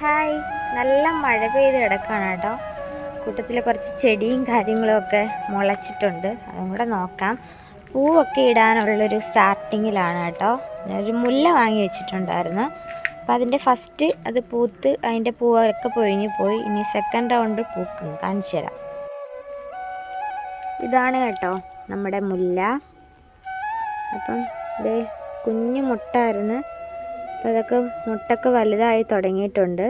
Hi. നല്ല മഴ പെയ്ത് കിടക്കാണ് കേട്ടോ. കൂട്ടത്തിൽ കുറച്ച് ചെടിയും കാര്യങ്ങളും ഒക്കെ മുളച്ചിട്ടുണ്ട്. അതും കൂടെ നോക്കാം. പൂവൊക്കെ ഇടാനുള്ളൊരു സ്റ്റാർട്ടിങ്ങിലാണ് കേട്ടോ. ഒരു മുല്ല വാങ്ങി വെച്ചിട്ടുണ്ടായിരുന്നു. അപ്പോൾ അതിന്റെ ഫസ്റ്റ് അത് പൂത്ത് അതിന്റെ പൂവൊക്കെ പൊഴിഞ്ഞു പോയി. ഇനി സെക്കൻഡ് റൗണ്ട് പൂക്കും. കാണിച്ചു തരാം. ഇതാണ് കേട്ടോ നമ്മുടെ മുല്ല. അപ്പം ഇത് കുഞ്ഞു മുട്ടായിരുന്നു അപ്പോൾ അതൊക്കെ മുട്ടൊക്കെ വലുതായി തുടങ്ങിയിട്ടുണ്ട്.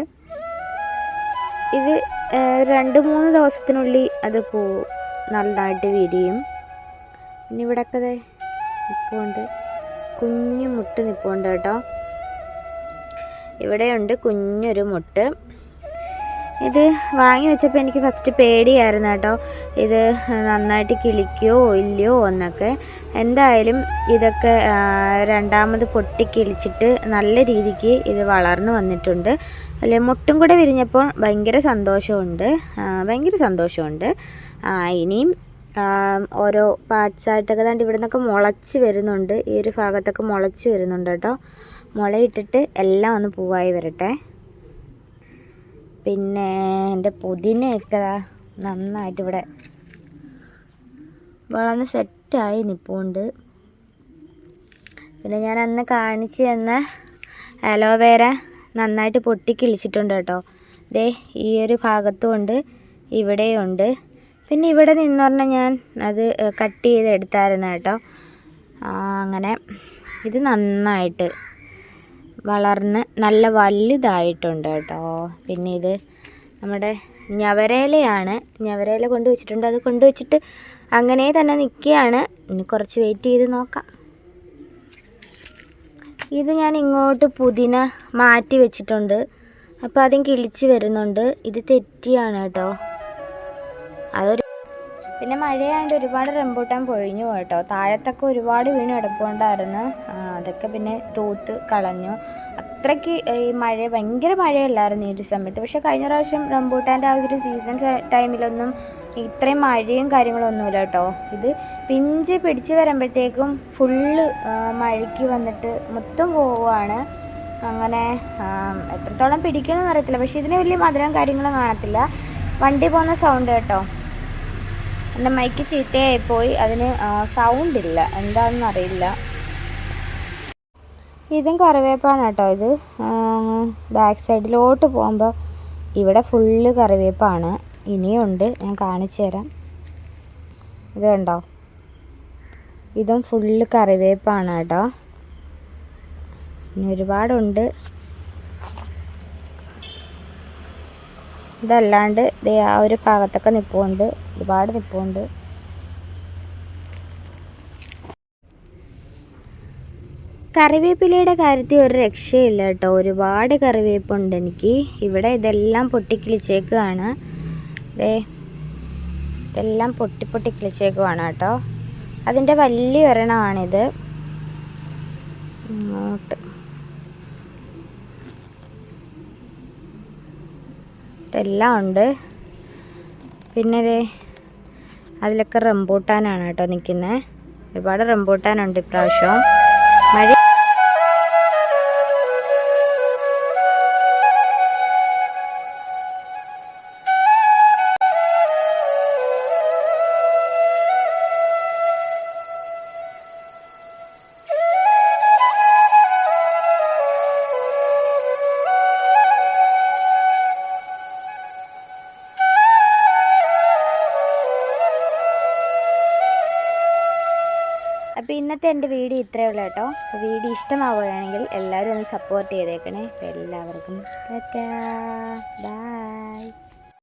ഇത് രണ്ട് മൂന്ന് ദിവസത്തിനുള്ളിൽ അത് പോവും നല്ലതായിട്ട് വിരിയും. പിന്നെ ഇവിടെയൊക്കെ നിൽപ്പുണ്ട് കുഞ്ഞു മുട്ട് നിൽപ്പുണ്ട് കേട്ടോ. ഇവിടെയുണ്ട് കുഞ്ഞൊരു മുട്ട്. ഇത് വാങ്ങി വെച്ചപ്പോൾ എനിക്ക് ഫസ്റ്റ് പേടിയായിരുന്നു കേട്ടോ. ഇത് നന്നായിട്ട് കിളിക്കോ ഇല്ലയോ എന്നൊക്കെ. എന്തായാലും ഇതൊക്കെ രണ്ടാമത് പൊട്ടി കിളിച്ചിട്ട് നല്ല രീതിക്ക് ഇത് വളർന്നു വന്നിട്ടുണ്ട്. അല്ലെ മുട്ടും കൂടെ വിരിഞ്ഞപ്പോൾ ഭയങ്കര സന്തോഷമുണ്ട്. ഭയങ്കര സന്തോഷമുണ്ട്. ഇനിയും ഓരോ പാർട്സായിട്ടൊക്കെ തന്നെ ഇവിടെ നിന്നൊക്കെ മുളച്ച് വരുന്നുണ്ട്. ഈ ഒരു ഭാഗത്തൊക്കെ മുളച്ച് വരുന്നുണ്ട് കേട്ടോ. മുളയിട്ടിട്ട് എല്ലാം ഒന്ന് പൂവായി വരട്ടെ. പിന്നെ എന്റെ പുതിനയൊക്കെ നന്നായിട്ട് ഇവിടെ വളർന്ന് സെറ്റായി നിൽപ്പുണ്ട് പിന്നെ ഞാൻ അന്ന് കാണിച്ചു തന്ന അലോവേര നന്നായിട്ട് പൊട്ടി കിളിച്ചിട്ടുണ്ട് കേട്ടോ. ദേ ഈ ഒരു ഭാഗത്തും ഉണ്ട് ഇവിടെയുണ്ട് പിന്നെ ഇവിടെ നിന്ന് പറഞ്ഞാൽ ഞാൻ അത് കട്ട് ചെയ്ത് എടുത്തായിരുന്നു കേട്ടോ അങ്ങനെ. ഇത് നന്നായിട്ട്. വളർന്ന് നല്ല വലുതായിട്ടുണ്ട് കേട്ടോ. പിന്നെ ഇത് നമ്മുടെ ഞവരേലയാണ് ഞവരേല കൊണ്ട് വെച്ചിട്ടുണ്ട്. അത് കൊണ്ട് വെച്ചിട്ട് അങ്ങനെ തന്നെ നിൽക്കുകയാണ്. ഇനി കുറച്ച് വെയിറ്റ് ചെയ്ത് നോക്കാം. ഇത് ഞാൻ ഇങ്ങോട്ട് പുതിന മാറ്റി വെച്ചിട്ടുണ്ട്. അപ്പോൾ അതും കിളിച്ച് വരുന്നുണ്ട്. ഇത് തെറ്റിയാണ് കേട്ടോ. അതൊരു പിന്നെ മഴയായതുകൊണ്ട് ഒരുപാട് റംബൂട്ടാൻ പൊഴിഞ്ഞു കേട്ടോ. താഴത്തൊക്കെ ഒരുപാട് വീണ് കിടപ്പുണ്ടായിരുന്നു. അതൊക്കെ പിന്നെ തൂത്ത് കളഞ്ഞു. അത്രയ്ക്ക് ഈ മഴ ഭയങ്കര മഴയല്ലായിരുന്നു ഈ ഒരു സമയത്ത്. പക്ഷേ കഴിഞ്ഞ പ്രാവശ്യം റംബൂട്ടാന്റെ ആ ഒരു സീസൺ ടൈമിലൊന്നും ഇത്രയും മഴയും കാര്യങ്ങളൊന്നുമില്ല കേട്ടോ. ഇത് പിഞ്ച് പിടിച്ച് വരുമ്പോഴത്തേക്കും ഫുള്ള് മഴയ്ക്ക് വന്നിട്ട് മൊത്തം പോവുകയാണ്. അങ്ങനെ എത്രത്തോളം പിടിക്കുമെന്ന് അറിയത്തില്ല. പക്ഷേ ഇതിന് വലിയ മധുരം കാര്യങ്ങളും കാണത്തില്ല. വണ്ടി പോകുന്ന സൗണ്ട് കേട്ടോ. എന്റെ മൈക്ക് ചീത്തയായി പോയി. അതിന് സൗണ്ട് ഇല്ല. എന്താണെന്ന് അറിയില്ല. ഇതും കറിവേപ്പാണ് കേട്ടോ ഇത് ബാക്ക് സൈഡിലോട്ട് പോകുമ്പോൾ ഇവിടെ ഫുള്ള് കറിവേപ്പാണ്. ഇനിയുണ്ട് ഞാൻ കാണിച്ചു തരാം. ഇത് കണ്ടോ? ഇതും ഫുള്ള് കറിവേപ്പാണ് കേട്ടോ. ഇനി ഒരുപാടുണ്ട്. ഇതല്ലാണ്ട് ദേ ആ ഒരു ഭാഗത്തൊക്കെ നിൽപ്പുണ്ട് ഒരുപാട് നിൽപ്പുണ്ട് കറിവേപ്പിലയുടെ കാര്യത്തിൽ ഒരു രക്ഷയില്ല കേട്ടോ. ഒരുപാട് കറിവേപ്പുണ്ട് എനിക്ക്. ഇവിടെ ഇതെല്ലാം പൊട്ടിക്കിളിച്ചേക്കുവാണ്. ദേ ഇതെല്ലാം പൊട്ടി പൊട്ടി കിളിച്ചേക്കുവാണ് കേട്ടോ. അതിന്റെ വലിയ ഒരെണ്ണമാണിത്. ഇതെല്ലാം ഉണ്ട്. പിന്നെ ഇതേ അതിലൊക്കെ റംബൂട്ടാനാണ് കേട്ടോ നിൽക്കുന്നത് ഒരുപാട് റംബൂട്ടാനുണ്ട് ഇപ്രാവശ്യം. മഴ അപ്പോൾ ഇന്നത്തെ എന്റെ വീഡിയോ ഇത്രയേ ഉള്ളൂ കേട്ടോ. വീഡിയോ ഇഷ്ടമാവുകയാണെങ്കിൽ എല്ലാവരും ഒന്ന് സപ്പോർട്ട് ചെയ്തേക്കണേ. എല്ലാവർക്കും ബൈ